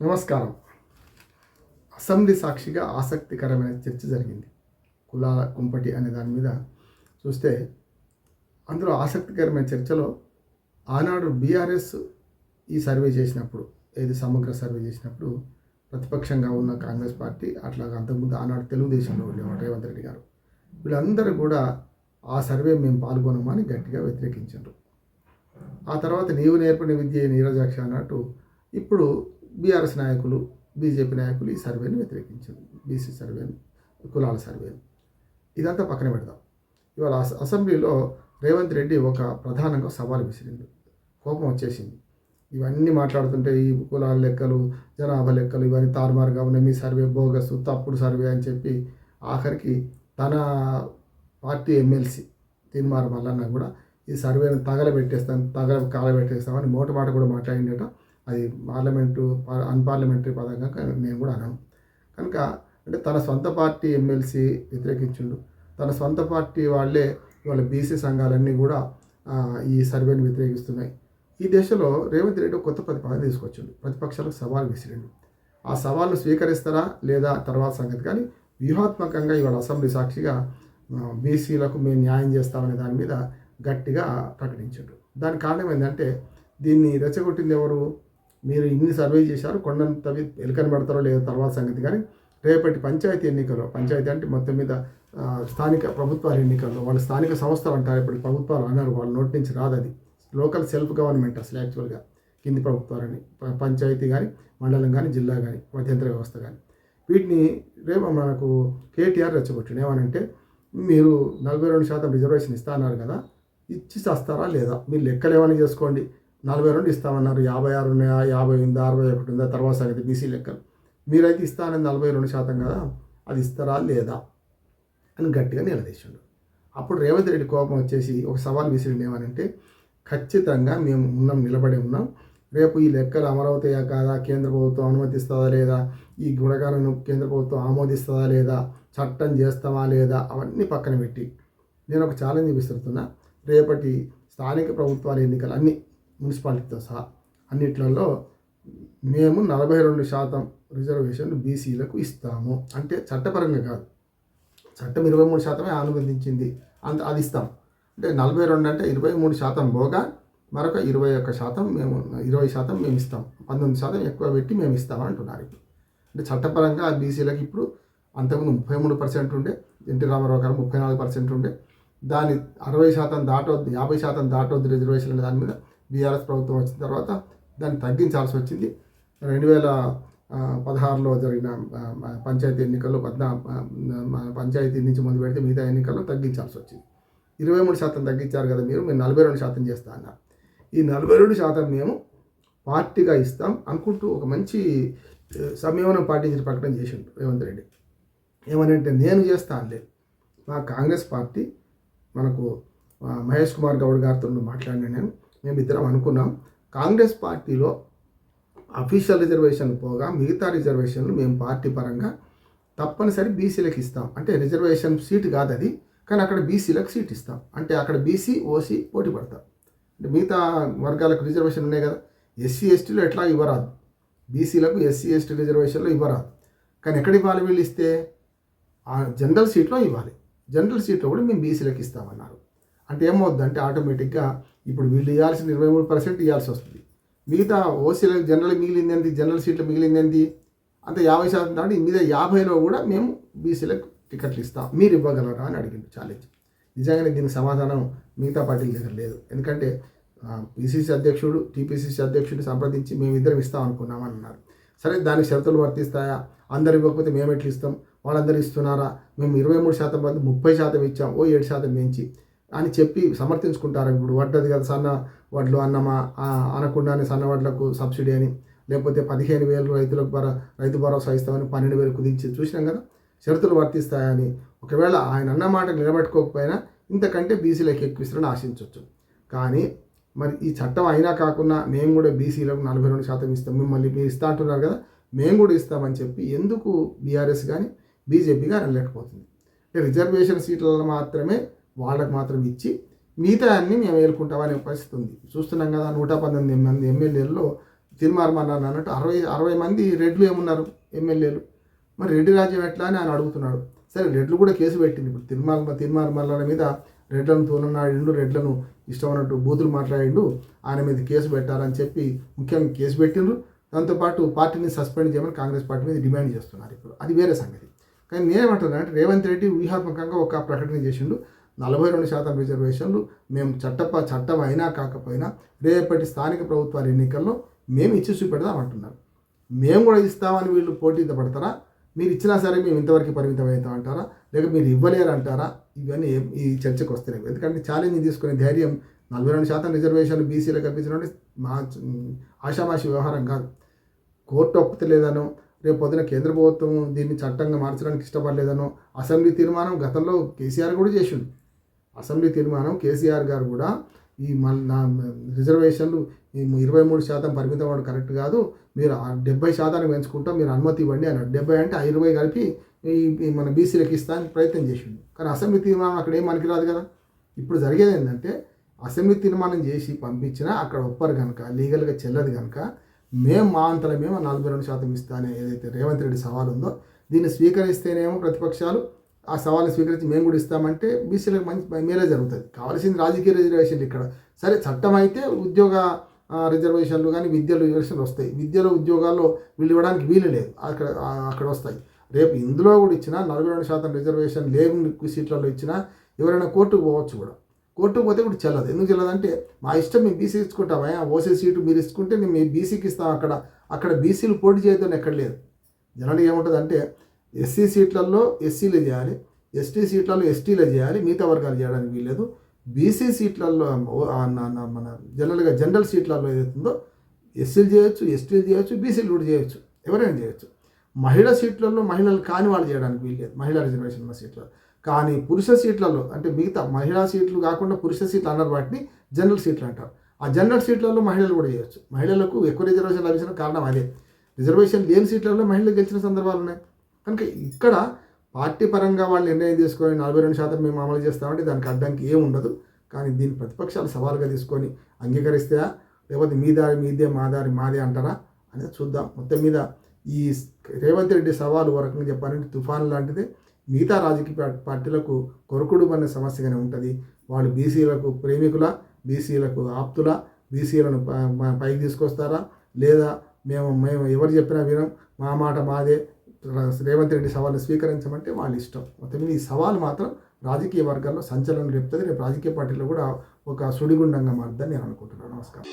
నమస్కారం. అసెంబ్లీ సాక్షిగా ఆసక్తికరమైన చర్చ జరిగింది. కులాల కుంపటి అనే దాని మీద చూస్తే అందులో ఆసక్తికరమైన చర్చలో ఆనాడు బీఆర్ఎస్ ఈ సర్వే చేసినప్పుడు ఏది సమగ్ర సర్వే చేసినప్పుడు ప్రతిపక్షంగా ఉన్న కాంగ్రెస్ పార్టీ అట్లాగా అంతకుముందు ఆనాడు తెలుగుదేశంలో ఉండేవాడు రేవంత్ రెడ్డి గారు. వీళ్ళందరూ కూడా ఆ సర్వే మేము పాల్గొనమని గట్టిగా వ్యతిరేకించారు. ఆ తర్వాత నీవు నేర్పిన విద్య నీరజాక్ష అన్నట్టు ఇప్పుడు బీఆర్ఎస్ నాయకులు బీజేపీ నాయకులు ఈ సర్వేని వ్యతిరేకించారు. బీసీ సర్వేని కులాల సర్వేని. ఇదంతా పక్కన పెడదాం. ఇవాళ అస- అసెంబ్లీలో రేవంత్ రెడ్డి ఒక ప్రధానంగా సవాల్ విసిరిండు. కోపం వచ్చేసింది. ఇవన్నీ మాట్లాడుతుంటే ఈ కులాల లెక్కలు జనాభా లెక్కలు ఇవన్నీ తారుమారుగా ఉన్నాయి. మీ సర్వే బోగస్ తప్పుడు సర్వే అని చెప్పి ఆఖరికి తన పార్టీ ఎమ్మెల్సీ తీన్మార్ మల్లన్న కూడా ఈ సర్వేను తగలబెట్టేస్తాను తగల కాలబెట్టేస్తామని మోటమాట కూడా మాట్లాడిండట. అది పార్లమెంటు అన్పార్లమెంటరీ పదంగా మేము కూడా అన్నాను కనుక అంటే తన సొంత పార్టీ ఎమ్మెల్సీ వ్యతిరేకించిండు. తన సొంత పార్టీ వాళ్ళే వాళ్ళ బీసీ సంఘాలన్నీ కూడా ఈ సర్వేని వ్యతిరేకిస్తున్నాయి. ఈ దేశంలో రేవంత్ రెడ్డి కొత్త ప్రతిపాదన తీసుకొచ్చిండు. ప్రతిపక్షాలకు సవాల్ విసిరిండు. ఆ సవాల్ను స్వీకరిస్తారా లేదా తర్వాత సంగతి. కానీ వ్యూహాత్మకంగా ఇవాళ అసెంబ్లీ సాక్షిగా బీసీలకు మేము న్యాయం చేస్తామనే దాని మీద గట్టిగా ప్రకటించాడు. దానికి కారణం ఏంటంటే దీన్ని రెచ్చగొట్టింది ఎవరు? మీరు ఇన్ని సర్వే చేశారు కొండంత తవ్వి ఎలుకని పెడతారో లేదో తర్వాత సంగతి. కానీ రేపటి పంచాయతీ ఎన్నికల్లో పంచాయతీ అంటే మొత్తం మీద స్థానిక ప్రభుత్వాల ఎన్నికల్లో వాళ్ళు స్థానిక సంస్థలు అంటారు. ఇప్పుడు ప్రభుత్వాలు అన్నారు వాళ్ళు నోటి నుంచి రాదు అది. లోకల్ సెల్ఫ్ గవర్నమెంట్ అసలు యాక్చువల్గా కింది ప్రభుత్వాలని పంచాయతీ కానీ మండలం కానీ జిల్లా కానీ మధ్యంతర వ్యవస్థ కానీ వీటిని రేపు మనకు కేటీఆర్ రెచ్చగొట్టిండు. ఏమనంటే మీరు నలభై రెండు శాతం రిజర్వేషన్ ఇస్తా అన్నారు కదా ఇచ్చి చేస్తారా లేదా? మీరు లెక్కలు ఏమైనా చేసుకోండి. నలభై రెండు ఇస్తామన్నారు యాభై ఆరు ఉన్నాయా యాభై ఉందా అరవై ఒకటి ఉందా తర్వాత సంగతి బీసీ లెక్కలు. మీరైతే ఇస్తానని నలభై రెండు శాతం కదా అది ఇస్తారా లేదా అని గట్టిగా నిలదీసిండు. అప్పుడు రేవంత్ రెడ్డి కోపం వచ్చేసి ఒక సవాల్ విసిరింది ఏమనంటే ఖచ్చితంగా మేము ఉన్నాం నిలబడి ఉన్నాం. రేపు ఈ లెక్కలు అమరవుతాయా కాదా? కేంద్ర ప్రభుత్వం అనుమతిస్తుందా లేదా? ఈ గుణగాలను కేంద్ర ప్రభుత్వం ఆమోదిస్తుందా లేదా? చట్టం చేస్తామా లేదా? అవన్నీ పక్కన పెట్టి నేను ఒక ఛాలెంజ్ విసురుతున్నా. రేపటి స్థానిక ప్రభుత్వాల ఎన్నికలు అన్నీ మున్సిపాలిటీతో సహా అన్నిట్లలో మేము నలభై రెండు శాతం రిజర్వేషన్లు బీసీలకు ఇస్తాము. అంటే చట్టపరంగా కాదు. చట్టం ఇరవై మూడు శాతమే అనుమతించింది. అంత అది ఇస్తాం. అంటే నలభై రెండు అంటే ఇరవై మూడు శాతం పోగా మరొక ఇరవై ఒక్క శాతం మేము ఇరవై శాతం మేము ఇస్తాం. పంతొమ్మిది శాతం ఎక్కువ పెట్టి మేము ఇస్తాం అంటున్నారు ఇప్పుడు. అంటే చట్టపరంగా బీసీలకు ఇప్పుడు అంతకుముందు ముప్పై మూడు పర్సెంట్ ఉండే ఎన్టీ రామారావు గారు ముప్పై నాలుగు పర్సెంట్ ఉండే. దాని అరవై శాతం దాటొద్దు యాభై శాతం దాటొద్దు రిజర్వేషన్ దాని మీద. బీఆర్ఎస్ ప్రభుత్వం వచ్చిన తర్వాత దాన్ని తగ్గించాల్సి వచ్చింది. రెండు వేల పదహారులో జరిగిన పంచాయతీ ఎన్నికల్లో పద్నా పంచాయతీ నుంచి ముందు పెడితే మిగతా ఎన్నికల్లో తగ్గించాల్సి వచ్చింది. ఇరవై మూడు శాతం తగ్గించారు కదా మీరు మేము నలభై రెండు శాతం చేస్తా అన్నారు. ఈ నలభై రెండు శాతం మేము పార్టీగా ఇస్తాం అనుకుంటూ ఒక మంచి సంయమనం పాటించిన ప్రకటన చేసిండు రేవంత్ రెడ్డి. ఏమనంటే నేను చేస్తా అనలే మా కాంగ్రెస్ పార్టీ మనకు మహేష్ కుమార్ గౌడ్ గారితో మాట్లాడిన నేను మేమిద్దరం అనుకున్నాం. కాంగ్రెస్ పార్టీలో అఫీషియల్ రిజర్వేషన్ పోగా మిగతా రిజర్వేషన్లు మేము పార్టీ పరంగా తప్పనిసరి బీసీలకు ఇస్తాం. అంటే రిజర్వేషన్ సీట్ కాదు అది కానీ అక్కడ బీసీలకు సీట్ ఇస్తాం. అంటే అక్కడ బీసీ ఓసీ పోటీ పడతాం. అంటే మిగతా వర్గాలకు రిజర్వేషన్ ఉన్నాయి కదా ఎస్సీ ఎస్టీలో ఎట్లా ఇవ్వరాదు. బీసీలకు ఎస్సీ ఎస్టీ రిజర్వేషన్లో ఇవ్వరాదు. కానీ ఎక్కడ ఇవ్వాలి వీళ్ళు ఇస్తే? ఆ జనరల్ సీట్లో ఇవ్వాలి. జనరల్ సీట్లో కూడా మేము బీసీలకు ఇస్తామన్నారు. అంటే ఏమవుద్దంటే ఆటోమేటిక్గా ఇప్పుడు వీళ్ళు ఇవ్వాల్సిన ఇరవై మూడు పర్సెంట్ ఇవ్వాల్సి వస్తుంది. మిగతా ఓసీలకు జనరల్ మిగిలింది ఎంత జనరల్ సీట్లు మిగిలింది ఎంత అంత యాభై శాతం దాటి మీద యాభైలో కూడా మేము బీసీలకు టికెట్లు ఇస్తాం. మీరు ఇవ్వగలరా అని అడిగింది ఛాలెంజ్ నిజంగానే దీనికి సమాధానం మిగతా పార్టీల దగ్గర లేదు. ఎందుకంటే పిసిసి అధ్యక్షుడు టీపీసీసీ అధ్యక్షుడిని సంప్రదించి మేము ఇద్దరం ఇస్తాం అనుకున్నామని అన్నారు. సరే దానికి షరతులు వర్తిస్తాయా? అందరు ఇవ్వకపోతే మేము ఎట్లు ఇస్తాం? వాళ్ళందరూ ఇస్తున్నారా? మేము ఇరవై మూడు శాతం మంది ముప్పై శాతం ఇచ్చాం. ఓ ఏడు శాతం పెంచి అని చెప్పి సమర్థించుకుంటారు ఇప్పుడు వడ్డది కదా సన్న వడ్లు అన్నమా అనకుండానే సన్న వడ్లకు సబ్సిడీ అని లేకపోతే పదిహేను వేలు రైతులకు భర రైతు భరోసా ఇస్తామని పన్నెండు వేలు కుదించి చూసినాం కదా షరతులు వర్తిస్తాయని. ఒకవేళ ఆయన అన్న మాట నిలబెట్టుకోకపోయినా ఇంతకంటే బీసీలకు ఎక్కువ ఆశించవచ్చు. కానీ మరి ఈ చట్టం అయినా కాకుండా మేము కూడా బీసీలకు నలభై రెండు శాతం ఇస్తాం. మిమ్మల్ని మీరు ఇస్తా అంటున్నారు కదా మేము కూడా ఇస్తామని చెప్పి ఎందుకు బీఆర్ఎస్ కానీ బీజేపీ కానీ వెళ్ళలేకపోతుంది. రిజర్వేషన్ సీట్లలో మాత్రమే వాళ్ళకు మాత్రం ఇచ్చి మిగతా అన్ని మేము ఏలుకుంటామనే పరిస్థితి ఉంది. చూస్తున్నాం కదా నూట పంతొమ్మిది మంది ఎమ్మెల్యేల్లో తిరుమారమన్నాను అన్నట్టు అరవై అరవై మంది రెడ్లు ఏమున్నారు ఎమ్మెల్యేలు? మరి రెడ్డి రాజ్యం ఎట్లా అని ఆయన అడుగుతున్నాడు. సరే రెడ్లు కూడా కేసు పెట్టింది. ఇప్పుడు తిరుమల తిరుమల మల్లల మీద రెడ్లను తోలనాడిండు రెడ్లను ఇష్టం అన్నట్టు బూతులు మాట్లాడిండు. ఆయన మీద కేసు పెట్టాలని చెప్పి ముఖ్యంగా కేసు పెట్టిండ్రు. దాంతోపాటు పార్టీని సస్పెండ్ చేయమని కాంగ్రెస్ పార్టీ మీద డిమాండ్ చేస్తున్నారు ఇప్పుడు. అది వేరే సంగతి. కానీ నేనేమంటున్నాను అంటే రేవంత్ రెడ్డి వ్యూహాత్మకంగా ఒక ప్రకటన చేసిండు. నలభై రెండు శాతం రిజర్వేషన్లు మేము చట్టప చట్టం అయినా కాకపోయినా రేపటి స్థానిక ప్రభుత్వాల ఎన్నికల్లో మేము ఇచ్చి చూపెడదామంటున్నారు. మేము కూడా ఇస్తామని వీళ్ళు పోటీతో పడతారా? మీరు ఇచ్చినా సరే మేము ఇంతవరకు పరిమితం అవుతాం అంటారా? లేక మీరు ఇవ్వలేరు అంటారా? ఇవన్నీ ఏం- ఈ చర్చకు వస్తున్నాయి ఎందుకంటే ఛాలెంజ్ తీసుకునే ధైర్యం నలభై రెండు శాతం రిజర్వేషన్లు బీసీలకు కల్పించడం మా ఆషామాషి వ్యవహారం కాదు. కోర్టు ఒప్పుతలేదనో రేపు పొద్దున కేంద్ర ప్రభుత్వం దీన్ని చట్టంగా మార్చడానికి ఇష్టపడలేదనో అసెంబ్లీ తీర్మానం గతంలో కేసీఆర్ కూడా చేసిండు. అసెంబ్లీ తీర్మానం కేసీఆర్ గారు కూడా ఈ మన నా రిజర్వేషన్లు ఇరవై మూడు శాతం పరిమితం అవ్వడం కరెక్ట్ కాదు. మీరు ఆ డెబ్బై శాతానికి పెంచుకుంటాం మీరు అనుమతి ఇవ్వండి అన్నాడు. డెబ్బై అంటే ఇరవై కలిపి ఈ మన బీసీలకు ఇస్తానికి ప్రయత్నం చేసిండు. కానీ అసెంబ్లీ తీర్మానం అక్కడ ఏం మనకిరాదు కదా. ఇప్పుడు జరిగేది ఏంటంటే అసెంబ్లీ తీర్మానం చేసి పంపించినా అక్కడ ఒప్పరు కనుక లీగల్గా చెల్లదు కనుక మేము మా అంతలో మేము నలభై రెండు శాతం ఇస్తానే ఏదైతే రేవంత్ రెడ్డి సవాల్ ఉందో దీన్ని స్వీకరిస్తేనేమో ప్రతిపక్షాలు ఆ సవాల్ని స్వీకరించి మేము కూడా ఇస్తామంటే బీసీలకు మంచి మేలే జరుగుతుంది. కావాల్సింది రాజకీయ రిజర్వేషన్లు ఇక్కడ. సరే చట్టం అయితే ఉద్యోగ రిజర్వేషన్లు కానీ విద్యలో రిజర్వేషన్లు వస్తాయి. విద్యలో ఉద్యోగాల్లో వీళ్ళు ఇవ్వడానికి వీలు లేదు. అక్కడ అక్కడ వస్తాయి. రేపు ఇందులో కూడా ఇచ్చినా నలభై రెండు శాతం రిజర్వేషన్ లేని సీట్లలో ఇచ్చినా ఎవరైనా కోర్టుకు పోవచ్చు కూడా. కోర్టుకు పోతే కూడా చెల్లదు. ఎందుకు చెల్లదంటే మా ఇష్టం మేము బీసీ ఇచ్చుకుంటామా? ఓసీ సీటు మీరు ఇచ్చుకుంటే మేము మీ బీసీకి ఇస్తాం. అక్కడ అక్కడ బీసీలు పోటీ చేయడం ఎక్కడ లేదు. జనరల్గా ఏముంటుంది అంటే ఎస్సీ సీట్లలో ఎస్సీలు చేయాలి ఎస్టీ సీట్లలో ఎస్టీలు చేయాలి మిగతా వర్గాలు చేయడానికి వీల్లేదు. బీసీ సీట్లలో మన జనరల్గా జనరల్ సీట్లలో ఏదైతుందో ఎస్సీలు చేయొచ్చు ఎస్టీలు చేయొచ్చు బీసీలు కూడా చేయొచ్చు ఎవరైనా చేయొచ్చు. మహిళా సీట్లలో మహిళలు కాని వాళ్ళు చేయడానికి వీల్లేదు మహిళా రిజర్వేషన్ ఉన్న సీట్లలో. కానీ పురుష సీట్లలో అంటే మిగతా మహిళా సీట్లు కాకుండా పురుష సీట్లు అన్నారు వాటిని జనరల్ సీట్లు అంటారు. ఆ జనరల్ సీట్లలో మహిళలు కూడా చేయొచ్చు. మహిళలకు ఎక్కువ రిజర్వేషన్ లభించిన కారణం అదే. రిజర్వేషన్ లేని సీట్లలో మహిళలు గెలిచిన సందర్భాలు ఉన్నాయి. కనుక ఇక్కడ పార్టీ పరంగా వాళ్ళు నిర్ణయం తీసుకొని నలభై రెండు శాతం మేము అమలు చేస్తామంటే దానికి అడ్డంకి ఏం ఉండదు. కానీ దీన్ని ప్రతిపక్షాలు సవాలుగా తీసుకొని అంగీకరిస్తే లేకపోతే మీ దారి మీదే మా దారి మాదే అంటారా? అనేది చూద్దాం. మొత్తం మీద ఈ రేవంత్ రెడ్డి సవాలు వరకు చెప్పాలంటే తుఫాన్ లాంటిది. మిగతా రాజకీయ పార్టీలకు కొరకుడు అనే సమస్యగానే ఉంటుంది. వాళ్ళు బీసీలకు ప్రేమికుల బీసీలకు ఆప్తుల బీసీలను పైకి తీసుకొస్తారా? లేదా మేము మేము ఎవరు చెప్పినా వినం మా మాట మాదే రేవంత్ రెడ్డి సవాల్ని స్వీకరించమంటే వాళ్ళ ఇష్టం. మొత్తం ఈ సవాల్ మాత్రం రాజకీయ వర్గాల్లో సంచలనం రేపుతుంది. రేపు రాజకీయ పార్టీలో కూడా ఒక సుడిగుండంగా మారుద్దని నేను అనుకుంటున్నాను. నమస్కారం.